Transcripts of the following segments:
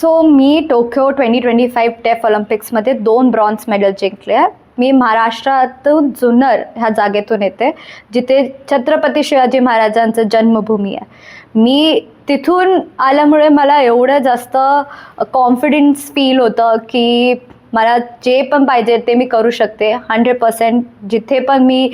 So मी Tokyo twenty twenty five टेफ ऑलिम्पिक्समध्ये दोन ब्रॉन्झ मेडल जिंकले आहे. मी महाराष्ट्रातून जुन्नर ह्या जागेतून येते जिथे छत्रपती शिवाजी महाराजांचं जन्मभूमी आहे. मी तिथून आल्यामुळे मला एवढं जास्त कॉन्फिडन्स फील होतं की मला जे पण पाहिजे ते मी करू शकते. हंड्रेड पर्सेंट जिथे पण मी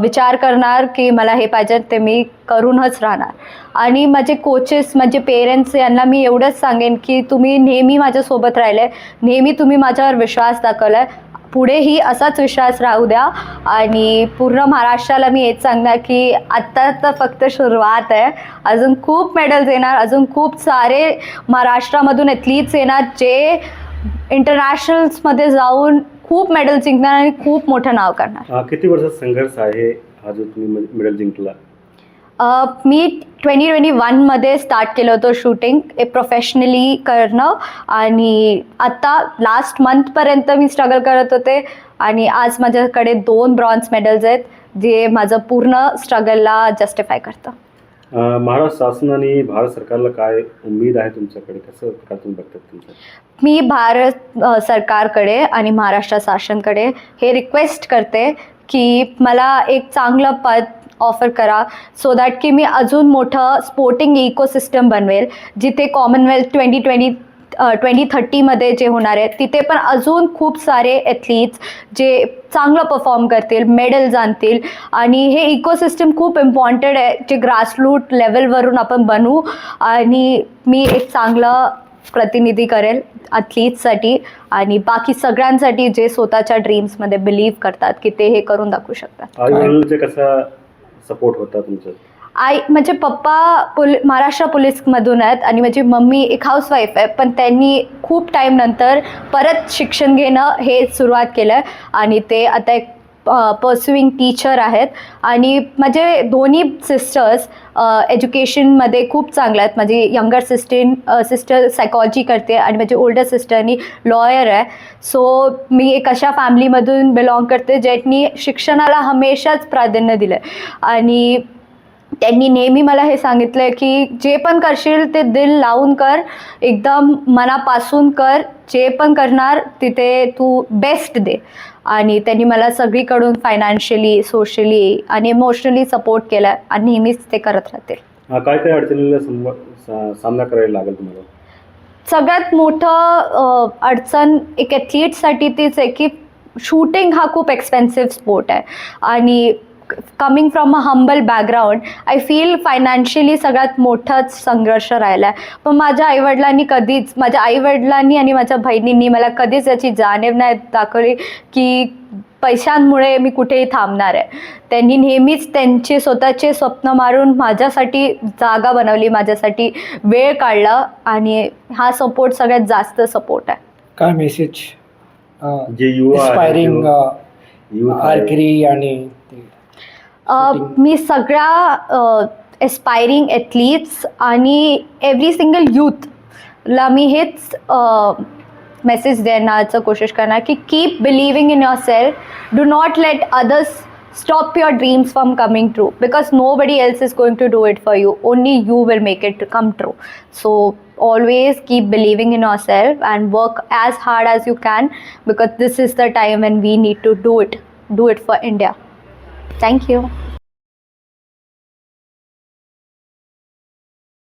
विचार करणार की मला हे पाहिजे ते मी करूनच राहणार. आणि माझे कोचेस माझे पेरेंट्स यांना मी एवढंच सांगेन की तुम्ही नेहमी माझ्यासोबत राहिले नेहमी तुम्ही माझ्यावर विश्वास दाखवला आहे पुढेही असाच विश्वास राहू द्या. आणि पूर्ण महाराष्ट्राला मी हेच सांगणार की आत्ता तर फक्त सुरुवात आहे. अजून खूप मेडल्स येणार अजून खूप सारे महाराष्ट्रामधून ॲथलीट्स येणार जे इंटरनॅशनल्समध्ये जाऊन खूप मेडल जिंकणार आणि खूप मोठं नाव करणार. हा, किती वर्षाचा संघर्ष आहे हा जो तुम्ही मेडल जिंकला? अ, मी ट्वेंटी ट्वेंटी वनमध्ये स्टार्ट केलं होतं शूटिंग प्रोफेशनली करणं आणि आत्ता लास्ट मंथपर्यंत मी स्ट्रगल करत होते आणि आज माझ्याकडे दोन ब्रॉन्झ मेडल्स आहेत जे माझं पूर्ण स्ट्रगलला जस्टिफाय करतं. महाराष्ट्र शासन भारत सरकारला काय उमेद आहे तुमच्याकडे? कसं प्रकार तुम्ही बघतात तुमचं मी भारत अ, सरकारकडे आणि महाराष्ट्र शासनकडे हे रिक्वेस्ट करते की मला एक चांगलं पद ऑफर करा सो दॅट की मी अजून मोठं स्पोर्टिंग इकोसिस्टम बनवेल जिथे कॉमनवेल्थ ट्वेंटी ट्वेंटी ट्वेंटी थर्टीमध्ये जे होणार आहे तिथे पण अजून खूप सारे ॲथलीट्स जे चांगलं परफॉर्म करतील मेडल्स आणतील. आणि हे इकोसिस्टम खूप इम्पॉर्टंट आहे जे ग्रासरूट लेवलवरून आपण बनवू आणि मी एक चांगलं प्रतिनिधी करेल ॲथलीट्ससाठी आणि बाकी सगळ्यांसाठी जे स्वतःच्या ड्रीम्समध्ये बिलीव्ह करतात की ते हे करून दाखवू शकतात. सपोर्ट होता तुमचं? आई म्हणजे पप्पा पोलि महाराष्ट्र पोलीसमधून आहेत आणि माझी मम्मी एक हाऊसवाईफ आहे. पण त्यांनी खूप टाईम नंतर परत शिक्षण घेणं हे सुरुवात केलं आहे आणि ते आता एक पर्स्युईंग टीचर आहेत. आणि माझे दोन्ही सिस्टर्स एज्युकेशनमध्ये खूप चांगल्या आहेत. माझी यंगर सिस्टर सिस्टर सायकॉलॉजी करते आणि माझी ओल्डर सिस्टरनी लॉयर आहे. सो मी एक अशा फॅमिलीमधून बिलॉंग करते ज्यांनी शिक्षणाला हमेशाच प्राधान्य दिलं आहे आणि त्यांनी नेहमी मला हे सांगितलं आहे की जे पण करशील ते दिल लावून कर एकदम मनापासून कर जे पण करणार तिथे तू बेस्ट दे. आणि त्यांनी मला सगळीकडून फायनान्शियली सोशली आणि इमोशनली सपोर्ट केला आहे आणि नेहमीच ते करत राहतील काय काय अडचणीला सामना करायला लागेल तुम्हाला? सगळ्यात मोठं अडचण एक ॲथलीटसाठी तीच आहे की शूटिंग हा खूप एक्सपेन्सिव्ह स्पोर्ट आहे. आणि coming from a humble background I feel financially सगळ्यात मोठाच संघर्ष राहिला आहे पण माझ्या आईवडिलांनी कधीच माझ्या आईवडिलांनी आणि माझ्या बहिणींनी मला कधीच याची जाणीव नाही दाखवली की पैशांमुळे मी कुठेही थांबणार आहे त्यांनी नेहमीच त्यांचे स्वतःचे स्वप्न मारून माझ्यासाठी जागा बनवली माझ्यासाठी वेळ काढला आणि हा सपोर्ट सगळ्यात जास्त सपोर्ट आहे काय मेसेज जे युवा. आर्करी आणि. मी सगळ्या एस्पायरिंग ॲथलीट्स आणि एव्हरी सिंगल यूथला मी हेच मेसेज देण्याचं कोशिश करणार की keep believing in yourself do not let others stop your dreams from coming true because nobody else is going to do it for you only you will make it come true so always keep believing in yourself and work as hard as you can because this is the time when we need to do it do it for india thank you